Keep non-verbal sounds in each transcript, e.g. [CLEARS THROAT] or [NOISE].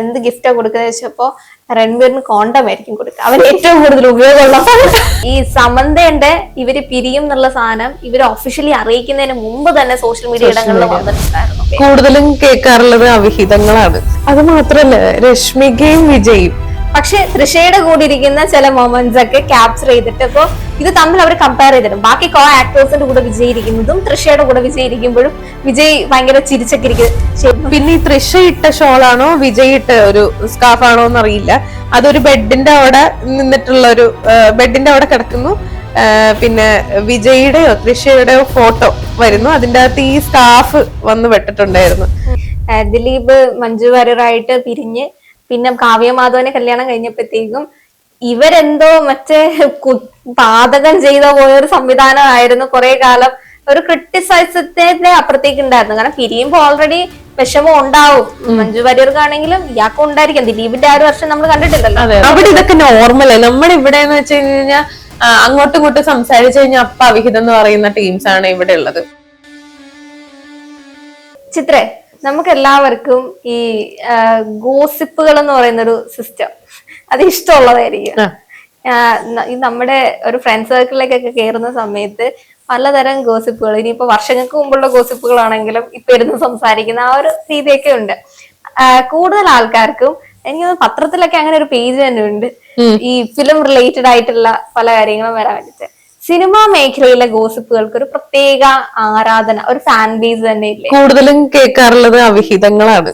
എന്ത് ഗിഫ്റ്റാ കൊടുക്കുന്നത് വെച്ചപ്പോ രൺവീറിന് കോണ്ടം ആയിരിക്കും കൊടുക്കുക. അവൻ ഏറ്റവും കൂടുതൽ ഉപയോഗമുള്ള. ഈ സമന്തയുടെ ഇവർ പിരിയും എന്നുള്ള സാധനം ഇവർ ഒഫീഷ്യലി അറിയിക്കുന്നതിന് മുമ്പ് തന്നെ സോഷ്യൽ മീഡിയ ഇടങ്ങളിൽ വന്നിട്ടുണ്ടായിരുന്നു. കൂടുതലും കേൾക്കാറുള്ളത് അവിഹിതങ്ങളാണ്. അത് മാത്രല്ല രശ്മികയും വിജയും. പക്ഷെ തൃഷയുടെ കൂടെ ഇരിക്കുന്ന ചില മൊമെന്റ്സ് ഒക്കെ ക്യാപ്ചർ ചെയ്തിട്ട് ഇപ്പോൾ ഇത് തമ്മിൽ അവർ കമ്പയർ ചെയ്തിട്ടും ബാക്കി കോ ആക്ടേഴ്സിന്റെ കൂടെ വിജയിരിക്കുന്നതും തൃഷയുടെ കൂടെ വിജയിരിക്കുമ്പോഴും വിജയ് ഭയങ്കര ചിരിച്ചൊക്കെ ഇരിക്കുന്നത് പിന്നെ ഈ തൃശ ഇട്ട ഷോളാണോ വിജയ് ഇട്ട ഒരു സ്കാഫ് ആണോ എന്നറിയില്ല. അതൊരു ബെഡിന്റെ അവിടെ നിന്നിട്ടുള്ള ഒരു ബെഡിന്റെ അവിടെ കിടക്കുന്നു. പിന്നെ വിജയുടെയോ തൃശയുടെയോ ഫോട്ടോ വരുന്നു. അതിന്റെ അകത്ത് ഈ സ്കാഫ് വന്ന് വെട്ടിട്ടുണ്ടായിരുന്നു. ദിലീപ് മഞ്ജു വാര്യറായിട്ട് പിരിഞ്ഞ് പിന്നെ കാവ്യമാധവനെ കല്യാണം കഴിഞ്ഞപ്പോഴത്തേക്കും ഇവരെന്തോ മറ്റേ പാതകം ചെയ്ത പോയൊരു സംവിധാനമായിരുന്നു കുറെ കാലം. ഒരു ക്രിട്ടിസൈസത്തിന്റെ അപ്പുറത്തേക്ക് ഉണ്ടായിരുന്നു. കാരണം പിരിയുമ്പോ ഓൾറെഡി വിഷമം ഉണ്ടാവും. മഞ്ജു വാര്യർക്കാണെങ്കിലും ഇയാൾക്കും ഉണ്ടായിരിക്കും. ദിലീപിന്റെ ആ ഒരു വർഷം നമ്മൾ കണ്ടിട്ടില്ലല്ലോ. അവിടെ ഇതൊക്കെ നോർമൽ നമ്മുടെ ഇവിടെ എന്ന് വെച്ച് കഴിഞ്ഞാൽ അങ്ങോട്ടും ഇങ്ങോട്ടും സംസാരിച്ചു കഴിഞ്ഞാൽ അപ്പ അവിഹിതം എന്ന് പറയുന്ന ടീംസ് ആണ് ഇവിടെ ഉള്ളത്. ചിത്രേ നമുക്ക് എല്ലാവർക്കും ഈ ഗോസിപ്പുകൾ എന്ന് പറയുന്ന ഒരു സിസ്റ്റം. അത് ഇഷ്ടമുള്ളതായിരിക്കും. നമ്മുടെ ഒരു ഫ്രണ്ട് സർക്കിളിലേക്കൊക്കെ കയറുന്ന സമയത്ത് പലതരം ഗോസിപ്പുകൾ ഇനിയിപ്പോ വർഷങ്ങൾക്ക് മുമ്പുള്ള ഗോസിപ്പുകളാണെങ്കിലും ഇപ്പൊ ഇരുന്ന് സംസാരിക്കുന്ന ആ ഒരു രീതിയൊക്കെ ഉണ്ട്. കൂടുതൽ ആൾക്കാർക്കും എനിക്ക് പത്രത്തിലൊക്കെ അങ്ങനെ ഒരു പേജ് തന്നെ ഉണ്ട്. ഈ ഫിലിം റിലേറ്റഡ് ആയിട്ടുള്ള പല കാര്യങ്ങളും വരാൻ വേണ്ടിട്ട് സിനിമാ മേഖലയിലെ ഗോസിപ്പുകൾക്ക് ഒരു പ്രത്യേക ആരാധന ഒരു ഫാൻ ബേസ് തന്നെ ഇല്ലേ? കൂടുതലും കേൾക്കാറുള്ളത് അവിഹിതങ്ങളാണ്.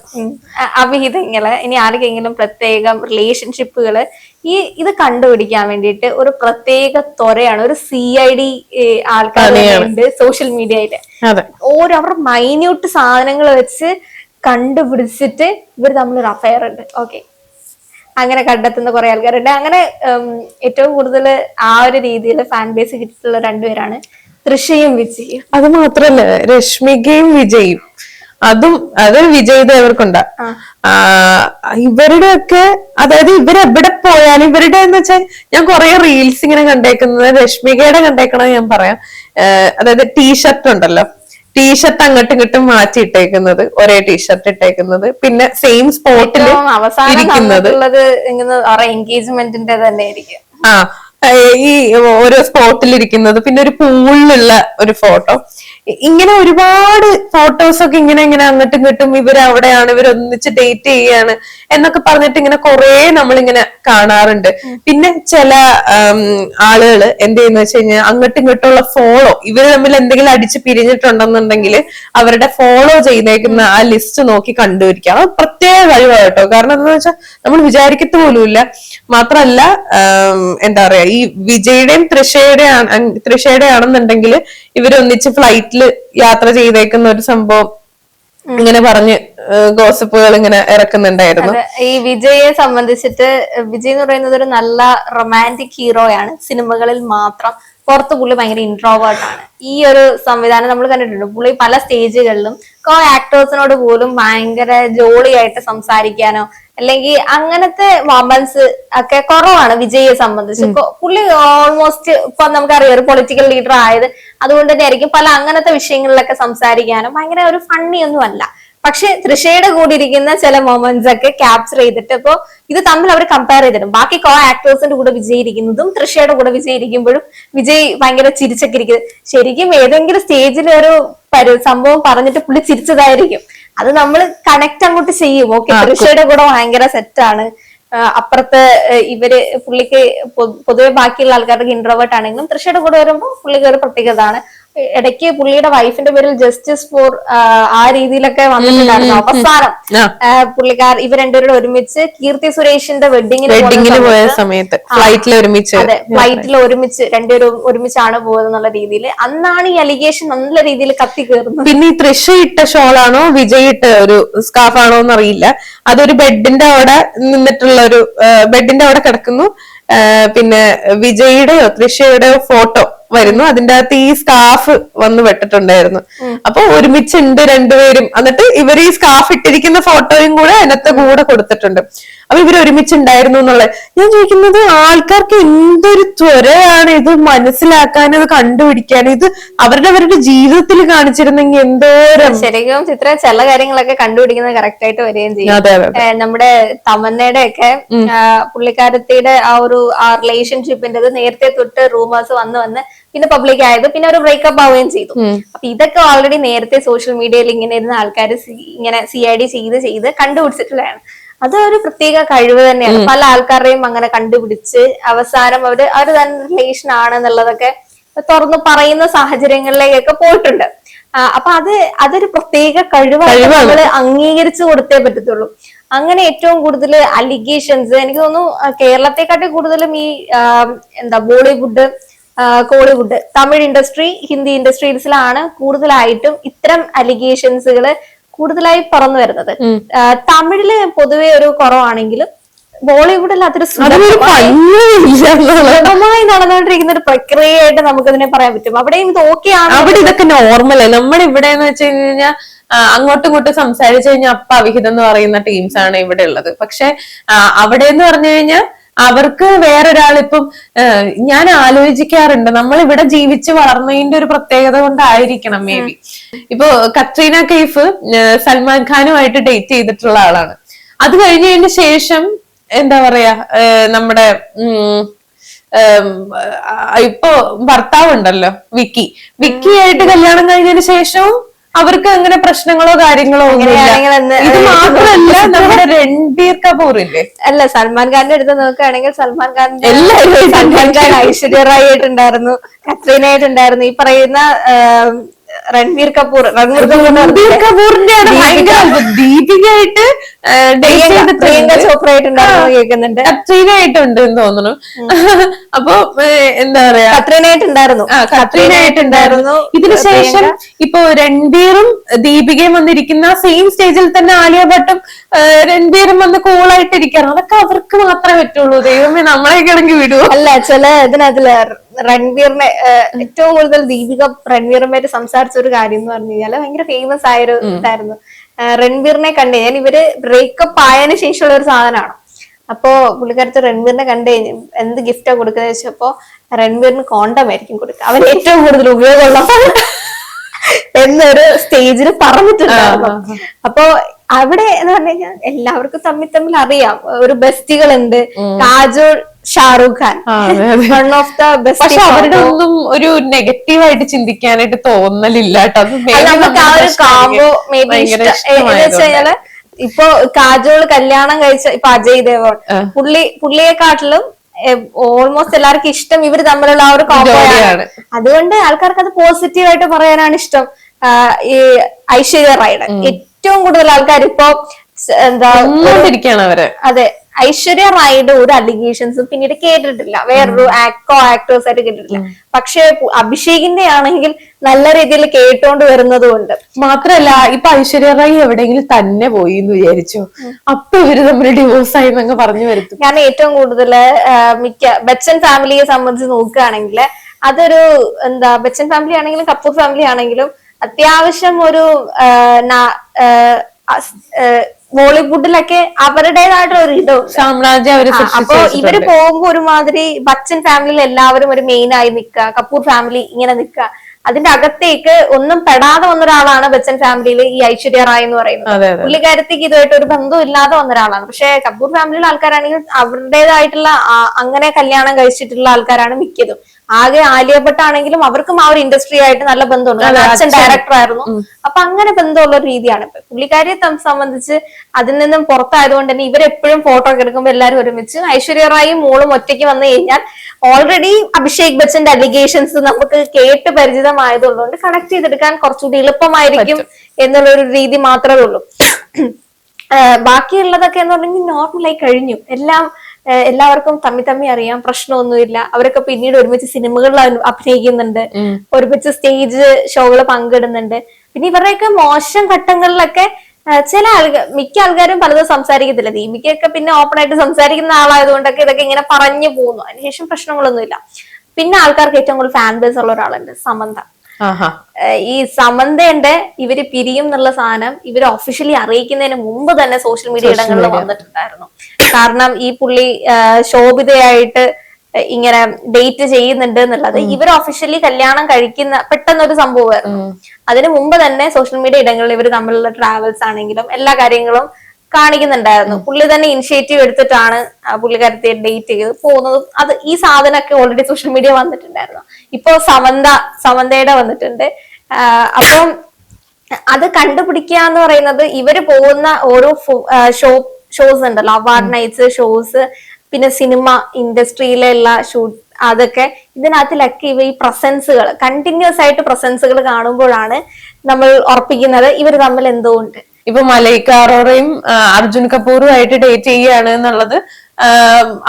അവിഹിതങ്ങൾ ഇനി ആർക്കെങ്കിലും പ്രത്യേകം റിലേഷൻഷിപ്പുകൾ ഈ ഇത് കണ്ടുപിടിക്കാൻ വേണ്ടിയിട്ട് ഒരു പ്രത്യേക ത്വരയാണ് ഒരു സി ഐ ഡി ആൾക്കാരുണ്ട് സോഷ്യൽ മീഡിയയിൽ ഓരോ അവരുടെ മൈന്യൂട്ട് സാധനങ്ങൾ വെച്ച് കണ്ടുപിടിച്ചിട്ട് ഇവർ തമ്മിലൊരു അഫയർ ഉണ്ട്. ഓക്കെ അങ്ങനെ കണ്ടെത്തുന്ന കുറെ ആൾക്കാരുണ്ട്. അങ്ങനെ ഏറ്റവും കൂടുതൽ ആ ഒരു രീതിയിൽ ഫാൻ ബേസ് കിട്ടിയിട്ടുള്ള രണ്ടുപേരാണ് തൃഷയും വിജയും. അത് മാത്രല്ല രശ്മികയും വിജയും. അതും അതൊരു വിജയിത ഇവർക്കുണ്ട. ഇവരുടെ ഒക്കെ അതായത് ഇവരെവിടെ പോയാലും ഇവരുടെ എന്ന് വെച്ചാൽ ഞാൻ കുറെ റീൽസ് ഇങ്ങനെ കണ്ടേക്കുന്നത് രശ്മികയുടെ കണ്ടേക്കണത് ഞാൻ പറയാം. അതായത് ടീഷർട്ട് ഉണ്ടല്ലോ. ടീഷർട്ട് അങ്ങോട്ടും ഇങ്ങോട്ടും മാറ്റി ഇട്ടേക്കുന്നത് ഒരേ ടീഷർട്ട് ഇട്ടേക്കുന്നത്. പിന്നെ സെയിം സ്പോട്ടിൽ ഇരിക്കുന്നത്. എൻഗേജ്മെന്റിന്റെ തന്നെ ആയിരിക്കും. ആ ഈ ഓരോ സ്പോട്ടിൽ ഇരിക്കുന്നത്. പിന്നെ ഒരു പൂളിലുള്ള ഒരു ഫോട്ടോ ഇങ്ങനെ ഒരുപാട് ഫോട്ടോസ് ഒക്കെ ഇങ്ങനെ ഇങ്ങനെ അങ്ങോട്ടും ഇങ്ങോട്ടും ഇവർ അവിടെയാണ് ഇവർ ഒന്നിച്ച് ഡേറ്റ് ചെയ്യാണ് എന്നൊക്കെ പറഞ്ഞിട്ട് ഇങ്ങനെ കുറെ നമ്മളിങ്ങനെ കാണാറുണ്ട്. പിന്നെ ചില ആളുകൾ എന്ത് ചെയ്യുന്ന വെച്ച് കഴിഞ്ഞാൽ അങ്ങോട്ടും ഇങ്ങോട്ടുള്ള ഫോളോ ഇവർ തമ്മിൽ എന്തെങ്കിലും അടിച്ച് പിരിഞ്ഞിട്ടുണ്ടെന്നുണ്ടെങ്കിൽ അവരുടെ ഫോളോ ചെയ്തേക്കുന്ന ആ ലിസ്റ്റ് നോക്കി കണ്ടുപിടിക്കാം അത് പ്രത്യേക കഴിവാണ് കേട്ടോ. കാരണം എന്താണെന്ന് വെച്ചാൽ നമ്മൾ വിചാരിക്കത്ത് പോലുമില്ല. മാത്രല്ല എന്താ പറയാ ഈ വിജയുടെയും ത്രിഷയുടെ തൃഷയുടെ ആണെന്നുണ്ടെങ്കിൽ ഇവരൊന്നിച്ച് ഫ്ലൈറ്റിൽ യാത്ര ചെയ്തേക്കുന്ന ഒരു സംഭവം ഇങ്ങനെ പറഞ്ഞ് ഗോസപ്പുകൾ ഇങ്ങനെ ഇറക്കുന്നുണ്ടായിരുന്നു. ഈ വിജയെ സംബന്ധിച്ചിട്ട് വിജയ് എന്ന് പറയുന്നത് ഒരു നല്ല റൊമാന്റിക് ഹീറോയാണ് സിനിമകളിൽ മാത്രം പുറത്ത് പുള്ളി ഭയങ്കര ഇൻട്രോവേർട്ട് ആണ്. ഈ ഒരു സംവിധാനം നമ്മൾ കണ്ടിട്ടുണ്ട്. പുള്ളി പല സ്റ്റേജുകളിലും കോ ആക്ടേഴ്സിനോട് പോലും ഭയങ്കര ജോളിയായിട്ട് സംസാരിക്കാനോ അല്ലെങ്കിൽ അങ്ങനത്തെ മൊമെന്റ്സ് ഒക്കെ കുറവാണ് വിജയെ സംബന്ധിച്ച്. പുള്ളി ഓൾമോസ്റ്റ് ഇപ്പൊ നമുക്കറിയാം ഒരു പൊളിറ്റിക്കൽ ലീഡർ ആയത്. അതുകൊണ്ട് തന്നെ ആയിരിക്കും പല അങ്ങനത്തെ വിഷയങ്ങളിലൊക്കെ സംസാരിക്കാനും ഭയങ്കര ഒരു ഫണ്ണി ഒന്നും അല്ല. പക്ഷെ തൃഷയുടെ കൂടെ ഇരിക്കുന്ന ചില മൊമെന്റ്സ് ഒക്കെ ക്യാപ്ചർ ചെയ്തിട്ട് അപ്പോ ഇത് തമ്മിൽ അവർ കമ്പയർ ചെയ്തിട്ടും ബാക്കി കോ ആക്ടേഴ്സിന്റെ കൂടെ വിജയിരിക്കുന്നതും തൃഷയുടെ കൂടെ വിജയിരിക്കുമ്പോഴും വിജയ് ഭയങ്കര ചിരിച്ചൊക്കെ ഇരിക്കുന്നത് ശരിക്കും ഏതെങ്കിലും സ്റ്റേജിൽ ഒരു സംഭവം പറഞ്ഞിട്ട് പുള്ളി ചിരിച്ചതായിരിക്കും. അത് നമ്മൾ കണക്ട് അങ്ങോട്ട് ചെയ്യും. ഓക്കെ തൃഷയുടെ കൂടെ ഭയങ്കര സെറ്റാണ് അപ്പുറത്ത് ഇവർ പുള്ളിക്ക് പൊതുവെ ബാക്കിയുള്ള ആൾക്കാർക്ക് ഇൻട്രോവേർട്ട് ആണെങ്കിലും തൃഷയുടെ കൂടെ വരുമ്പോൾ പുള്ളിക്ക് ഒരു പ്രത്യേകതയാണ് ഇടയ്ക്ക് പുള്ളിയുടെ വൈഫിന്റെ പേരിൽ ജസ്റ്റിസ് ഫോർ ആ രീതിയിലൊക്കെ വന്നിട്ടുണ്ടായിരുന്നു. അവസാനം പുള്ളിക്കാർ ഇവർ രണ്ടുപേരും ഒരുമിച്ച് കീർത്തി സുരേഷിന്റെ വെഡിങ്ങിന് വെഡിങ്ങിന് പോയ സമയത്ത് ഫ്ലൈറ്റിൽ ഒരുമിച്ച്. അതെ ഫ്ലൈറ്റിൽ ഒരുമിച്ച് രണ്ടുപേരും ഒരുമിച്ചാണ് പോയത് എന്നുള്ള രീതിയിൽ. അന്നാണ് ഈ അലിഗേഷൻ നല്ല രീതിയിൽ കത്തി കയറുന്നത്. പിന്നെ ഈ തൃശ ഇട്ട ഷോളാണോ വിജയ് ഇട്ട ഒരു സ്കാഫ് ആണോ എന്നറിയില്ല. അതൊരു ബെഡിന്റെ അവിടെ നിന്നിട്ടുള്ള ഒരു ബെഡിന്റെ അവിടെ കിടക്കുന്നു. പിന്നെ വിജയുടെയോ തൃശയുടെയോ ഫോട്ടോ വരുന്നു. അതിന്റെ അകത്ത് ഈ സ്കാഫ് വന്ന് വെട്ടിട്ടുണ്ടായിരുന്നു. അപ്പൊ ഒരുമിച്ചുണ്ട് രണ്ടുപേരും. എന്നിട്ട് ഇവർ ഈ സ്കാഫ് ഇട്ടിരിക്കുന്ന ഫോട്ടോയും കൂടെ അതിനകത്ത് കൂടെ കൊടുത്തിട്ടുണ്ട്. അപ്പൊ ഇവർ ഒരുമിച്ചുണ്ടായിരുന്നു എന്നുള്ളത്. ഞാൻ ചോദിക്കുന്നത് ആൾക്കാർക്ക് എന്തൊരു ത്വരയാണ് ഇത് മനസ്സിലാക്കാൻ ഇത് കണ്ടുപിടിക്കാൻ ഇത് അവരുടെ അവരുടെ ജീവിതത്തിൽ കാണിച്ചിരുന്നെങ്കിൽ എന്തോരം ശരിക്കും ചിത്ര ചില കാര്യങ്ങളൊക്കെ കണ്ടുപിടിക്കുന്നത് കറക്റ്റ് ആയിട്ട് വരികയും ചെയ്യും. നമ്മുടെ തമന്നയുടെ ഒക്കെ പുള്ളിക്കാരത്തിയുടെ ആ ഒരു ആ റിലേഷൻഷിപ്പിന്റെ നേരത്തെ തൊട്ട് റൂമേഴ്സ് വന്ന് വന്ന് പിന്നെ പബ്ലിക് ആയത്. പിന്നെ ഒരു ബ്രേക്കപ്പ് ആവുകയും ചെയ്തു. അപ്പൊ ഇതൊക്കെ ഓൾറെഡി നേരത്തെ സോഷ്യൽ മീഡിയയിൽ ഇങ്ങനെ ഇരുന്ന ആൾക്കാർ ഇങ്ങനെ സി ഐ ഡി ചെയ്ത് ചെയ്ത് കണ്ടുപിടിച്ചിട്ടുള്ളതാണ്. അത് ഒരു പ്രത്യേക കഴിവ് തന്നെയാണ്. പല ആൾക്കാരെയും അങ്ങനെ കണ്ടുപിടിച്ച് അവസാനം അവർ അവർ തന്നെ റിലേഷൻ ആണെന്നുള്ളതൊക്കെ തുറന്നു പറയുന്ന സാഹചര്യങ്ങളിലേക്കൊക്കെ പോയിട്ടുണ്ട്. അപ്പൊ അത് അതൊരു പ്രത്യേക കഴിവാണ്. നമ്മൾ അംഗീകരിച്ചു കൊടുത്തേ പറ്റത്തുള്ളൂ. അങ്ങനെ ഏറ്റവും കൂടുതൽ അലിഗേഷൻസ് എനിക്ക് തോന്നുന്നു കേരളത്തെക്കാട്ടി കൂടുതലും ഈ എന്താ Bollywood Kollywood Tamil industry Hindi ഇൻഡസ്ട്രീസിലാണ് കൂടുതലായിട്ടും ഇത്തരം അലിഗേഷൻസുകൾ കൂടുതലായി പറന്നു വരുന്നത്. തമിഴിൽ പൊതുവെ ഒരു കുറവാണെങ്കിലും ബോളിവുഡിൽ അതൊരു സുലഭമായി നടന്നുകൊണ്ടിരിക്കുന്ന ഒരു പ്രക്രിയയായിട്ട് നമുക്കതിനെ പറയാൻ പറ്റും. അവിടെയും ഇത് ഓക്കെ ആണ്. അവിടെ ഇതൊക്കെ നോർമൽ നമ്മുടെ ഇവിടെ എന്ന് വെച്ച് കഴിഞ്ഞാൽ അങ്ങോട്ടും ഇങ്ങോട്ടും സംസാരിച്ചു കഴിഞ്ഞാൽ അപ്പ അവിഹിതം എന്ന് പറയുന്ന ടീംസ് ആണ് ഇവിടെ ഉള്ളത്. പക്ഷെ അവിടെ എന്ന് പറഞ്ഞു കഴിഞ്ഞാൽ അവർക്ക് വേറൊരാളിപ്പം ഞാൻ ആലോചിക്കാറുണ്ട്. നമ്മൾ ഇവിടെ ജീവിച്ച് വളർന്നതിന്റെ ഒരു പ്രത്യേകത കൊണ്ടായിരിക്കണം മേ ബി ഇപ്പൊ കത്രീന കൈഫ് സൽമാൻ ഖാനുമായിട്ട് ഡേറ്റ് ചെയ്തിട്ടുള്ള ആളാണ്. അത് കഴിഞ്ഞതിന് ശേഷം എന്താ പറയാ നമ്മുടെ ഇപ്പോ ഭർത്താവ് ഉണ്ടല്ലോ വിക്കി. വിക്കി ആയിട്ട് കല്യാണം കഴിഞ്ഞതിന് ശേഷവും അവർക്ക് അങ്ങനെ പ്രശ്നങ്ങളോ കാര്യങ്ങളോ ഇത് മാത്രമല്ല നമ്മുടെ രൺബീർ കപൂർ ഇല്ലേ അല്ല സൽമാൻ ഖാന്റെ അടുത്ത് നോക്കുകയാണെങ്കിൽ സൽമാൻ ഖാൻ എല്ലാവരും സൽമാൻ ഖാൻ ഐശ്വര്യ റായി ആയിട്ടുണ്ടായിരുന്നു കത്രീന ആയിട്ടുണ്ടായിരുന്നു ഈ പറയുന്ന രൺവീർ കപൂർ. രൺവീർ കപൂറിന്റെ ഭയങ്കര. ദീപികയായിട്ട് പ്രിയങ്ക ചോപ്ര ആയിട്ടുണ്ടായിരുന്നു കേൾക്കുന്നുണ്ട് കത്രീന ആയിട്ടുണ്ട് എന്ന് തോന്നുന്നു. അപ്പൊ എന്താ പറയാ? കത്രീനായിട്ടുണ്ടായിരുന്നു ആ കത്രീനായിട്ടുണ്ടായിരുന്നു ഇതിനുശേഷം ഇതിന് ശേഷം ഇപ്പൊ രൺവീറും ദീപികയും വന്നിരിക്കുന്ന സെയിം സ്റ്റേജിൽ തന്നെ ആലിയ ഭട്ടും രൺവീറും വന്ന് കൂളായിട്ടിരിക്കാറ് അതൊക്കെ അവർക്ക് മാത്രമേ പറ്റുള്ളൂ. ദൈവമേ നമ്മളെ കിടങ്ങി വിടൂ അല്ല ചില ഇതിനകത്തിൽ രൺവീറിനെ ഏറ്റവും കൂടുതൽ ദീപിക രൺവീറുമായിട്ട് സംസാരിച്ച ഒരു കാര്യം എന്ന് പറഞ്ഞു കഴിഞ്ഞാൽ ഭയങ്കര ഫേമസ് ആയ ഒരു ഇതായിരുന്നു. റൺവീറിനെ രൺവീറിനെ കണ്ടു ഞാൻ ഇവർ ബ്രേക്കപ്പ് ആയതിനു ശേഷമുള്ള ഒരു സാധനമാണ്. അപ്പോ പുള്ളിക്കാരത്ത് രൺവീറിനെ കണ്ടു കഴിഞ്ഞു എന്ത് ഗിഫ്റ്റാ കൊടുക്കുന്നത് വെച്ചപ്പോ രൺവീറിന് കോണ്ടം ആയിരിക്കും കൊടുക്കുക അവൻ ഏറ്റവും കൂടുതൽ ഉപയോഗമുള്ള എന്നൊരു സ്റ്റേജിൽ പറഞ്ഞിട്ടുണ്ടായിരുന്നു. അപ്പോ അവിടെ എന്ന് പറഞ്ഞു കഴിഞ്ഞാൽ എല്ലാവർക്കും തമ്മിൽ തമ്മിൽ അറിയാം. ഒരു ബെസ്റ്റികൾ ഉണ്ട് Kajol Shahrukh Khan. One of the പക്ഷെ ബെസ്റ്റ് അവരുടെ ഒന്നും ഒരു നെഗറ്റീവ് ആയിട്ട് ചിന്തിക്കാനായിട്ട് തോന്നലില്ല നമുക്ക് ആ ഒരു കാമ്പോ മേബി കഴിഞ്ഞാൽ ഇപ്പൊ കാജോൾ കല്യാണം കഴിച്ച ഇപ്പൊ അജയ് ദേവോൺ. പുള്ളി പുള്ളിയെക്കാട്ടിലും ഓൾമോസ്റ്റ് എല്ലാവർക്കും ഇഷ്ടം ഇവർ തമ്മിലുള്ള ആ ഒരു കോമ്പോയാണ്. അതുകൊണ്ട് ആൾക്കാർക്ക് അത് പോസിറ്റീവ് ആയിട്ട് പറയാനാണ് ഇഷ്ടം. ഈ ഐശ്വര്യ റൈഡ് ഏറ്റവും കൂടുതൽ ആൾക്കാർ ഇപ്പോ എന്താ അവർ. അതെ ഐശ്വര്യ റൈഡ് ഒരു അലിഗേഷൻസ് പിന്നീട് കേട്ടിട്ടില്ല. വേറൊരു ആക്ടോ ആക്ടേഴ്സ് ആയിട്ട് കേട്ടിട്ടില്ല. പക്ഷെ അഭിഷേകിന്റെ ആണെങ്കിൽ നല്ല രീതിയിൽ കേട്ടോണ്ട് വരുന്നതുകൊണ്ട് മാത്രല്ല ഇപ്പൊ ഐശ്വര്യ റായി എവിടെയെങ്കിലും തന്നെ പോയി എന്ന് വിചാരിച്ചു അപ്പൊ ഇവർ തമ്മിൽ ഡിവോഴ്സ് ആയി എന്നങ്ങ് പറഞ്ഞു വരുത്തും. ഞാൻ ഏറ്റവും കൂടുതൽ മിക്ക ബച്ചൻ ഫാമിലിയെ സംബന്ധിച്ച് നോക്കുകയാണെങ്കിൽ അതൊരു എന്താ ബച്ചൻ ഫാമിലി ആണെങ്കിലും കപൂർ ഫാമിലി ആണെങ്കിലും അത്യാവശ്യം ഒരു ബോളിവുഡിലൊക്കെ അവരുടേതായിട്ടുള്ള ഒരു ഇത്. സാമ്രാജ്യം അവർ അപ്പോ ഇവർ. പോകുമ്പോ ഒരുമാതിരി ബച്ചൻ ഫാമിലിയിൽ എല്ലാവരും ഒരു മെയിൻ ആയി നിൽക്കുക കപൂർ ഫാമിലി ഇങ്ങനെ നിൽക്കുക. അതിന്റെ അകത്തേക്ക് ഒന്നും പെടാതെ വന്ന ഒരാളാണ് ബച്ചൻ ഫാമിലിയിൽ ഈ ഐശ്വര്യ റായ് എന്ന് പറയുന്നത്. പുള്ളിക്കാരത്തേക്ക് ഇതുമായിട്ട് ഒരു ബന്ധവും ഇല്ലാതെ വന്ന ഒരാളാണ് പക്ഷെ കപൂർ ഫാമിലിയിലെ ആൾക്കാരാണെങ്കിൽ അവരുടേതായിട്ടുള്ള അങ്ങനെ കല്യാണം കഴിച്ചിട്ടുള്ള ആൾക്കാരാണ് മിക്കതും. ആകെ ആലിയ ഭട്ട് ആണെങ്കിലും അവർക്കും ആ ഒരു ഇൻഡസ്ട്രി ആയിട്ട് നല്ല ബന്ധമുണ്ട്. അച്ഛൻ ഡയറക്ടർ ആയിരുന്നു. അപ്പൊ അങ്ങനെ ബന്ധമുള്ള ഒരു രീതിയാണ് ഇപ്പൊ. പുള്ളിക്കാരിയെ സംബന്ധിച്ച് അതിൽ നിന്നും പുറത്തായതുകൊണ്ട് തന്നെ ഇവരെപ്പോഴും ഫോട്ടോ ഒക്കെ എടുക്കുമ്പോൾ എല്ലാവരും ഒരുമിച്ച് ഐശ്വര്യ റായും മോളും ഒറ്റയ്ക്ക് വന്നു കഴിഞ്ഞാൽ ഓൾറെഡി അഭിഷേക് ബച്ചന്റെ അലിഗേഷൻസ് നമുക്ക് കേട്ട് പരിചിതമായതുള്ളതുകൊണ്ട് കണക്ട് ചെയ്തെടുക്കാൻ കുറച്ചുകൂടി എളുപ്പമായിരിക്കും എന്നുള്ള ഒരു രീതി മാത്രമേ ഉള്ളൂ. [CLEARS THROAT] ബാക്കിയുള്ളതൊക്കെ എന്ന് പറഞ്ഞെങ്കിൽ നോർമലായി കഴിഞ്ഞു. എല്ലാം എല്ലാവർക്കും തമ്മി തമ്മി അറിയാം പ്രശ്നമൊന്നുമില്ല. അവരൊക്കെ പിന്നീട് ഒരുമിച്ച് സിനിമകളിൽ അഭി- അഭിനയിക്കുന്നുണ്ട്. ഒരുമിച്ച് സ്റ്റേജ് ഷോകൾ പങ്കിടുന്നുണ്ട്. പിന്നെ ഇവരുടെയൊക്കെ മോശം ഘട്ടങ്ങളിലൊക്കെ ചില ആൾക്കാർ മിക്ക ആൾക്കാരും പലതും സംസാരിക്കത്തില്ല. ദീപികയൊക്കെ പിന്നെ ഓപ്പൺ ആയിട്ട് സംസാരിക്കുന്ന ആളായതുകൊണ്ടൊക്കെ ഇതൊക്കെ ഇങ്ങനെ പറഞ്ഞു പോകുന്നു. അതിനുശേഷം പ്രശ്നങ്ങളൊന്നുമില്ല. പിന്നെ ആൾക്കാർക്ക് ഏറ്റവും കൂടുതൽ ഫാൻ ബേസ് ഉള്ള ഒരാളുണ്ട് സമന്ത. ഈ സമന്തയുടെ ഇവർ പിരിയും എന്നുള്ള സാധനം ഇവർ ഒഫീഷ്യലി അറിയിക്കുന്നതിന് മുമ്പ് തന്നെ സോഷ്യൽ മീഡിയ ഇടങ്ങളിൽ വന്നിട്ടുണ്ടായിരുന്നു. കാരണം ഈ പുള്ളി ശോഭിതയായിട്ട് ഇങ്ങനെ ഡേറ്റ് ചെയ്യുന്നുണ്ട് എന്നുള്ളത് ഇവർ ഒഫീഷ്യലി കല്യാണം കഴിക്കുന്ന പെട്ടെന്നൊരു സംഭവമായിരുന്നു. അതിനു മുമ്പ് തന്നെ സോഷ്യൽ മീഡിയ ഇടങ്ങളിൽ ഇവർ തമ്മിലുള്ള ട്രാവൽസ് ആണെങ്കിലും എല്ലാ കാര്യങ്ങളും കാണിക്കുന്നുണ്ടായിരുന്നു. പുള്ളി തന്നെ ഇനിഷ്യേറ്റീവ് എടുത്തിട്ടാണ് പുള്ളിക്കാരത്തെ ഡേറ്റ് ചെയ്ത് പോകുന്നത്. അത് ഈ സാധനമൊക്കെ ഓൾറെഡി സോഷ്യൽ മീഡിയ വന്നിട്ടുണ്ടായിരുന്നു. ഇപ്പൊ സമന്ത സമന്തയുടെ വന്നിട്ടുണ്ട്. അപ്പം അത് കണ്ടുപിടിക്കുക എന്ന് പറയുന്നത് ഇവർ പോകുന്ന ഓരോ ഷോ ഷോസ് ഉണ്ടല്ലോ. അവാർഡ് നൈറ്റ്സ് ഷോസ് പിന്നെ സിനിമ ഇൻഡസ്ട്രിയിലുള്ള ഷൂട്ട് അതൊക്കെ ഇതിനകത്തിലൊക്കെ ഇവ ഈ പ്രസൻസുകൾ കണ്ടിന്യൂസ് ആയിട്ട് പ്രസൻസുകൾ കാണുമ്പോഴാണ് നമ്മൾ ഉറപ്പിക്കുന്നത് ഇവർ തമ്മിൽ എന്തോ ഉണ്ട്. ഇപ്പൊ മലൈക്ക അറോറയും അർജുൻ കപൂറും ആയിട്ട് ഡേറ്റ് ചെയ്യാണ് എന്നുള്ളത്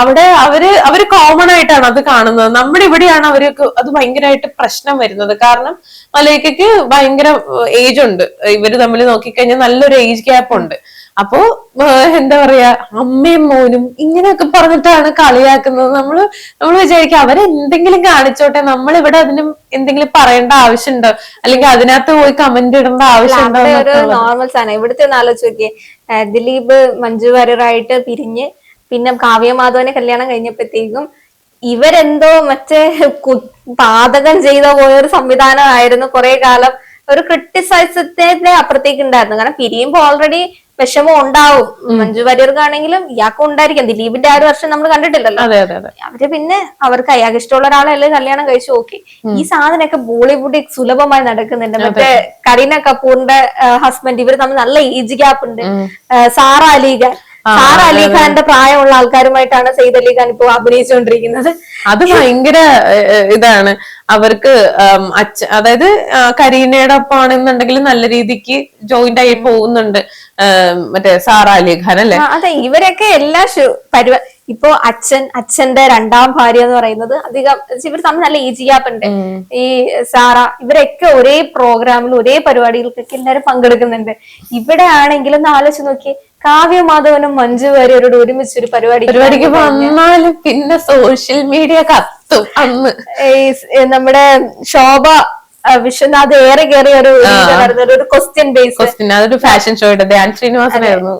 അവിടെ അവർ അവർ കോമൺ ആയിട്ടാണ് അത് കാണുന്നത്. നമ്മുടെ ഇവിടെയാണ് അവർക്ക് അത് ഭയങ്കരമായിട്ട് പ്രശ്നം വരുന്നത്. കാരണം മലൈക്കയ്ക്ക് ഭയങ്കര ഏജ് ഉണ്ട്. ഇവർ തമ്മിൽ നോക്കിക്കഴിഞ്ഞാൽ നല്ലൊരു ഏജ് ഗ്യാപ്പ് ഉണ്ട്. അപ്പോ എന്താ പറയാ അമ്മയും മോനും ഇങ്ങനെയൊക്കെ പറഞ്ഞിട്ടാണ് കളിയാക്കുന്നത്. നമ്മൾ നമ്മൾ വിചാരിക്കും അവരെന്തെങ്കിലും കാണിച്ചോട്ടെ നമ്മൾ ഇവിടെ അതിന് എന്തെങ്കിലും പറയേണ്ട ആവശ്യമുണ്ടോ? അല്ലെങ്കിൽ അതിനകത്ത് പോയി കമന്റ് ഇടേണ്ട ആവശ്യമുണ്ടോ. നോർമൽ സാധനം. ഇവിടുത്തെ ഒന്ന് ആലോചിച്ച് നോക്കിയേ. ദിലീപ് മഞ്ജു വാര്യറായിട്ട് പിരിഞ്ഞ് പിന്നെ കാവ്യ മാധവനെ കല്യാണം കഴിഞ്ഞപ്പോഴത്തേക്കും ഇവരെന്തോ മറ്റേ പാതകം ചെയ്ത പോയൊരു സംവിധാനമായിരുന്നു കുറെ കാലം. ഒരു ക്രിട്ടിസൈസത്തിന്റെ അപ്പുറത്തേക്ക് ഉണ്ടായിരുന്നു. കാരണം പിരിയുമ്പോ ഓൾറെഡി വിഷമം ഉണ്ടാവും. മഞ്ജു വാര്യർക്കാണെങ്കിലും ഇയാൾക്കും ഉണ്ടായിരിക്കാം. ദിലീപിന്റെ ആ ഒരു വർഷം നമ്മൾ കണ്ടിട്ടില്ലല്ലോ. അവർ പിന്നെ അവർക്ക് അയാൾക്ക് ഇഷ്ടമുള്ള ഒരാളല്ലേ കല്യാണം കഴിച്ചു. ഓക്കെ ഈ സാധനമൊക്കെ ബോളിവുഡിൽ സുലഭമായി നടക്കുന്നുണ്ട്. മറ്റേ കരീന കപൂറിന്റെ ഹസ്ബൻഡ് ഇവർ തമ്മിൽ നല്ല ഏജ് ഗ്യാപ്പ് ഉണ്ട്. സാറ അലിഖാൻ സാറ അലിഖാന്റെ പ്രായമുള്ള ആൾക്കാരുമായിട്ടാണ് സെയ്ദ് അലി ഖാൻ ഇപ്പോൾ അഭിനയിച്ചുകൊണ്ടിരിക്കുന്നത്. അത് ഭയങ്കര ഇതാണ്. അവർക്ക് അച്ഛ അതായത് കരീനയുടെ ഒപ്പം ആണെന്നുണ്ടെങ്കിൽ നല്ല രീതിക്ക് ജോയിന്റ് ആയി പോകുന്നുണ്ട് മറ്റേ സാറ അലി ഖാൻ അല്ലെ? അതെ ഇവരൊക്കെ എല്ലാ പരിപാടി ഇപ്പോ അച്ഛൻ അച്ഛന്റെ രണ്ടാം ഭാര്യ എന്ന് പറയുന്നത് അധികം ഇവർ തമ്മിൽ നല്ല ഏജ് ഗ്യാപ്പ് ഉണ്ട്. ഈ സാറ ഇവരൊക്കെ ഒരേ പ്രോഗ്രാമിൽ ഒരേ പരിപാടികൾക്കൊക്കെ എല്ലാവരും പങ്കെടുക്കുന്നുണ്ട്. ഇവിടെ ആണെങ്കിലും ഒന്ന് ആലോചിച്ച് നോക്കി കാവ്യ മാധവനും മഞ്ജു വാര്യരോട് ഒരുമിച്ച് ഒരു പരിപാടി പരിപാടിക്ക് വന്നാലും പിന്നെ സോഷ്യൽ മീഡിയ കത്തും അന്ന്. നമ്മുടെ ശോഭ വിശ്വനാഥ് ഏറെ കയറിയ ഒരു ഒരു ക്വസ്റ്റ്യൻ ബേസ് ക്വസ്റ്റ്യൻ അതൊരു ഫാഷൻ ഷോയുടെ ധ്യാൻ ശ്രീനിവാസനായിരുന്നു.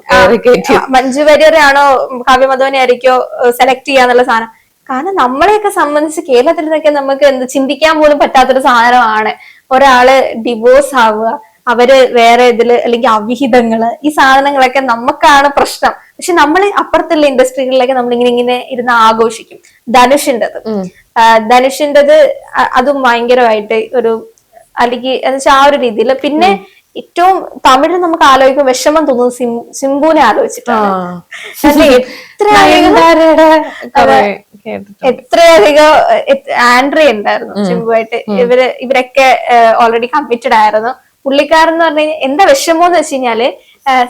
മഞ്ജു വാര്യരെ കാവ്യമാധവനെ കാവ്യ മാധവനെ ആയിരിക്കോ സെലക്ട് ചെയ്യാന്നുള്ള സാധനം? കാരണം നമ്മളെയൊക്കെ സംബന്ധിച്ച് കേരളത്തിൽ നിന്നൊക്കെ നമുക്ക് എന്ത് ചിന്തിക്കാൻ പോലും പറ്റാത്തൊരു സാധനമാണ്. ഒരാൾ ഡിവോഴ്സ് ആവുക അവർ വേറെ ഇതിൽ അല്ലെങ്കിൽ അവിഹിതങ്ങൾ ഈ സാധനങ്ങളൊക്കെ നമുക്കാണ് പ്രശ്നം. പക്ഷെ നമ്മൾ അപ്പുറത്തുള്ള ഇൻഡസ്ട്രികളിലൊക്കെ നമ്മൾ ഇങ്ങനെ ഇങ്ങനെ ഇരുന്ന് ആഘോഷിക്കും. ധനുഷിന്റെത്. ധനുഷിന്റെത് അതും ഭയങ്കരമായിട്ട് ഒരു അല്ലെങ്കിൽ എന്ന് വെച്ചാൽ ആ ഒരു രീതിയിൽ പിന്നെ ഏറ്റവും തമിഴിൽ നമുക്ക് ആലോചിക്കുമ്പോൾ വിഷമം തോന്നുന്നു സിം സിംബുവിനെ ആലോചിച്ചിട്ടാണ്. എത്രയധികം എത്ര- ആൻഡ്രി ഉണ്ടായിരുന്നു സിംബുവായിട്ട്. ഇവർ ഇവരൊക്കെ ഓൾറെഡി കമ്മിറ്റഡ് ആയിരുന്നു. പുള്ളിക്കാരൻ എന്ന് പറഞ്ഞു കഴിഞ്ഞാൽ എന്താ വിഷമം എന്ന് വെച്ച് കഴിഞ്ഞാൽ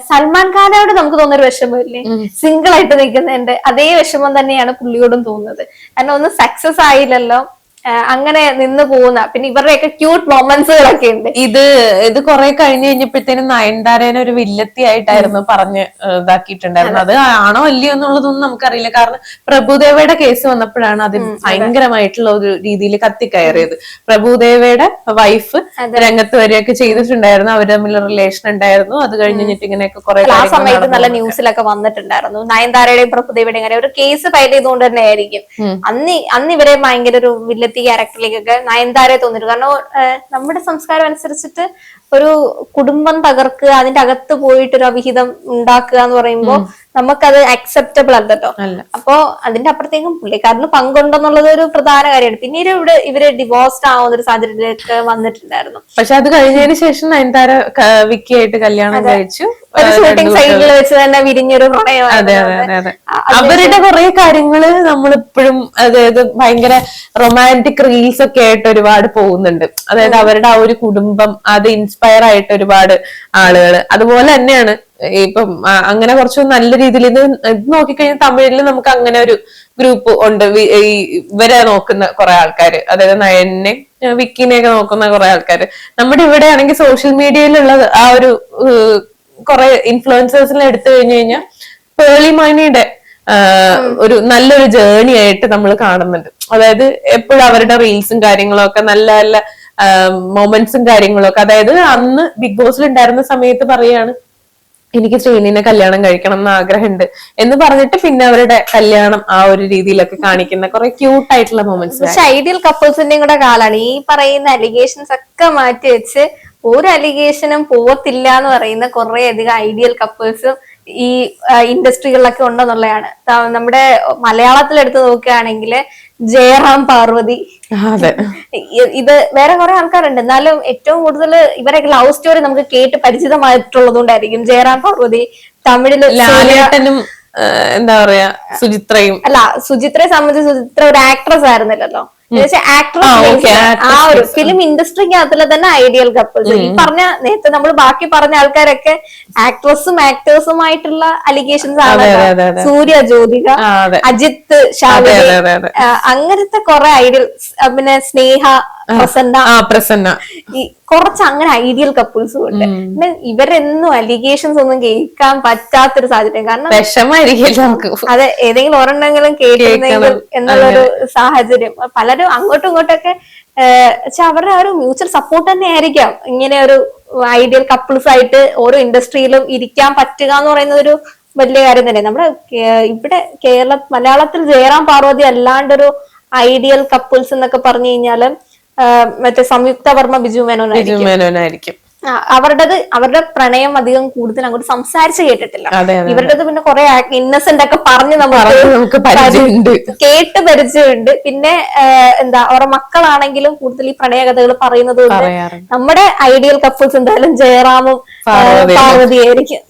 സൽമാൻ ഖാനോട് നമുക്ക് തോന്നുന്ന ഒരു വിഷമമില്ലേ? സിംഗിൾ ആയിട്ട് നിൽക്കുന്നതിന്റെ അതേ വിഷമം തന്നെയാണ് പുള്ളിയോടും തോന്നുന്നത്. കാരണം ഒന്നും സക്സസ് ആയില്ലല്ലോ. അങ്ങനെ നിന്ന് പോകുന്ന പിന്നെ ഇവരുടെയൊക്കെ ക്യൂട്ട് മൊമെന്റ്സുകളൊക്കെ ഉണ്ട്. ഇത് ഇത് കുറെ കഴിഞ്ഞു കഴിഞ്ഞപ്പോഴത്തേനും നയൻതാരേനെ ഒരു വില്ലത്തി ആയിട്ടായിരുന്നു പറഞ്ഞ് ഇതാക്കിയിട്ടുണ്ടായിരുന്നു അത് ആണോ അല്ലയോ എന്നുള്ളതൊന്നും നമുക്കറിയില്ല. കാരണം പ്രഭുദേവയുടെ കേസ് വന്നപ്പോഴാണ് അത്. ഭയങ്കരമായിട്ടുള്ള ഒരു രീതിയിൽ കത്തിക്കയറിയത്. പ്രഭുദേവയുടെ വൈഫ് രംഗത്ത് വരികയൊക്കെ ചെയ്തിട്ടുണ്ടായിരുന്നു. അവർ തമ്മിൽ റിലേഷൻ ഉണ്ടായിരുന്നു. അത് കഴിഞ്ഞ് കഴിഞ്ഞിട്ട് ഇങ്ങനെയൊക്കെ കുറെ ആ സമയത്ത് നല്ല ന്യൂസിലൊക്കെ വന്നിട്ടുണ്ടായിരുന്നു. നയൻതാരയുടെയും പ്രഭുദേവയുടെയും ഒരു കേസ് ഫയൽ ചെയ്തുകൊണ്ട് തന്നെ ആയിരിക്കും അന്ന് അന്ന് ഇവരെ ഭയങ്കര ഒരു വില്ലത്തി ക്യാരക്ടറിലേക്കൊക്കെ നയൻതാരെ തോന്നിട്ട് കാരണം നമ്മുടെ സംസ്കാരം അനുസരിച്ചിട്ട് ഒരു കുടുംബം തകർക്കുക അതിന്റെ അകത്ത് പോയിട്ട് ഒരു അവിഹിതം ഉണ്ടാക്കുക എന്ന് പറയുമ്പോൾ നമുക്കത് അക്സെപ്റ്റബിൾ അല്ലല്ലോ. അല്ല. അപ്പോ അതിന്റെ അപ്പുറത്തേക്കും പുള്ളിക്കാരന് പങ്കുണ്ടെന്നുള്ളത് ഒരു പ്രധാന കാര്യമാണ്. പിന്നീട് ഇവിടെ ഇവർ ഡിവോഴ്സ്ഡ് ആവുന്ന ഒരു സാഹചര്യത്തിലേക്ക് വന്നിട്ടുണ്ടായിരുന്നു. പക്ഷെ അത് കഴിഞ്ഞതിന് ശേഷം നയൻതാര വിക്കിയായിട്ട് കല്യാണം കഴിച്ചു. ഒരു ഷൂട്ടിംഗ് വെച്ച് തന്നെ വിരിഞ്ഞൊരു അവരുടെ കുറെ കാര്യങ്ങൾ നമ്മളിപ്പോഴും അതായത് ഭയങ്കര റൊമാന്റിക് റീൽസ് ഒക്കെ ആയിട്ട് ഒരുപാട് പോകുന്നുണ്ട്. അതായത് അവരുടെ ആ ഒരു കുടുംബം അത് ഇൻസ്പയർ ആയിട്ട് ഒരുപാട് ആളുകൾ അതുപോലെ തന്നെയാണ് ഇപ്പം അങ്ങനെ കുറച്ച് നല്ല രീതിയിൽ ഇത് ഇത് നോക്കിക്കഴിഞ്ഞാൽ തമിഴിൽ നമുക്ക് അങ്ങനെ ഒരു ഗ്രൂപ്പ് ഉണ്ട്. ഈ ഇവരെ നോക്കുന്ന കുറെ ആൾക്കാര്. അതായത് നയനെ വിക്കിനെയൊക്കെ നോക്കുന്ന കുറെ ആൾക്കാർ നമ്മുടെ ഇവിടെ ആണെങ്കിൽ സോഷ്യൽ മീഡിയയിലുള്ള ആ ഒരു കുറെ ഇൻഫ്ലുവൻസേഴ്സിനെ എടുത്തു കഴിഞ്ഞു കഴിഞ്ഞാൽ പേളി മണിയുടെ ഒരു നല്ലൊരു ജേണി ആയിട്ട് നമ്മൾ കാണുന്നുണ്ട്. അതായത് എപ്പോഴും അവരുടെ റീൽസും കാര്യങ്ങളും ഒക്കെ നല്ല നല്ല മൊമെന്റ്സും കാര്യങ്ങളും ഒക്കെ അതായത് അന്ന് ബിഗ് ബോസിൽ ഉണ്ടായിരുന്ന സമയത്ത് പറയാണ് എനിക്ക് ശ്രീനിനെ കല്യാണം കഴിക്കണം എന്ന് ആഗ്രഹമുണ്ട്. എന്ന് പറഞ്ഞിട്ട് പിന്നെ അവരുടെ കല്യാണം ആ ഒരു രീതിയിലൊക്കെ കാണിക്കുന്ന കുറെ ക്യൂട്ട് ആയിട്ടുള്ള മൊമെന്റ്സ് ഐഡിയൽ കപ്പിൾസിന്റെ കൂടെ കാലാണ്. ഈ പറയുന്ന അലിഗേഷൻസ് ഒക്കെ മാറ്റി വെച്ച് ഒരു അലിഗേഷനും പോവത്തില്ല എന്ന് പറയുന്ന കുറെ അധികം ഐഡിയൽ കപ്പിൾസും ഈ ഇൻഡസ്ട്രികളിലൊക്കെ ഉണ്ടെന്നുള്ളതാണ്. നമ്മുടെ മലയാളത്തിൽ എടുത്ത് നോക്കുകയാണെങ്കിൽ ജയറാം പാർവതി. ഇത് വേറെ കുറെ ആൾക്കാരുണ്ട്. എന്നാലും ഏറ്റവും കൂടുതൽ ഇവരെ ലവ് സ്റ്റോറി നമുക്ക് കേട്ട് പരിചിതമായിട്ടുള്ളത് കൊണ്ടായിരിക്കും ജയറാം പാർവതി തമിഴിൽ ലാലേട്ടനും എന്താ പറയാ സുചിത്രയും. അല്ല സുചിത്രയെ സംബന്ധിച്ച് സുചിത്ര ഒരു ആക്ട്രസ് ആയിരുന്നില്ലല്ലോ. ആ, ഒരു. ഫിലിം ഇൻഡസ്ട്രിക്കകത്തിലെ തന്നെ ഐഡിയൽ കപ്പിൾസ് ഈ പറഞ്ഞ നേരത്തെ നമ്മൾ ബാക്കി പറഞ്ഞ ആൾക്കാരൊക്കെ ആക്ട്രസും ആക്ടേഴ്സുമായിട്ടുള്ള അലിഗേഷൻസ് ആണ്. സൂര്യ ജ്യോതിക. അജിത്ത് ഷാവി അങ്ങനത്തെ കുറെ ഐഡിയൽ പിന്നെ സ്നേഹ പ്രസന്ന. പ്രസന്ന. ഈ കുറച്ച് അങ്ങനെ ഐഡിയൽ കപ്പിൾസും ഉണ്ട്. ഇവരെന്നും അലിഗേഷൻസ് ഒന്നും കേൾക്കാൻ പറ്റാത്തൊരു സാഹചര്യം. കാരണം വിഷമായിരിക്കും അതെ ഏതെങ്കിലും ഒരെണ്ണെങ്കിലും കേട്ടിരുന്നെങ്കിൽ. എന്നുള്ളൊരു സാഹചര്യം. പലരും അങ്ങോട്ടും ഇങ്ങോട്ടൊക്കെ അവരുടെ ഒരു മ്യൂച്വൽ സപ്പോർട്ട് തന്നെ ആയിരിക്കാം. ഇങ്ങനെ ഒരു ഐഡിയൽ കപ്പിൾസ് ആയിട്ട് ഓരോ ഇൻഡസ്ട്രിയിലും ഇരിക്കാൻ പറ്റുക എന്ന് പറയുന്ന ഒരു വലിയ കാര്യം തന്നെ നമ്മുടെ ഇവിടെ കേരള മലയാളത്തിൽ ജയറാം പാർവതി അല്ലാണ്ടൊരു ഐഡിയൽ കപ്പിൾസ് എന്നൊക്കെ പറഞ്ഞു കഴിഞ്ഞാൽ ആ, മറ്റേ സംയുക്ത വർമ്മ ബിജു മേനോനായിരിക്കും. ആ, അവരുടേത് അവരുടെ പ്രണയം അധികം കൂടുതൽ അങ്ങോട്ട് സംസാരിച്ച് കേട്ടിട്ടില്ല. ഇവരുടേത് പിന്നെ കുറെ ഇന്നസെന്റ് ഒക്കെ പറഞ്ഞ് നമ്മൾ നമുക്ക് കേട്ട് പരിചയമുണ്ട്. പിന്നെ എന്താ അവരുടെ മക്കളാണെങ്കിലും കൂടുതൽ ഈ പ്രണയ കഥകൾ പറയുന്നത് കൊണ്ട് നമ്മുടെ ഐഡിയൽ കപ്പിൾസ് എന്തായാലും ജയറാമും. പാർവതിയായിരിക്കും.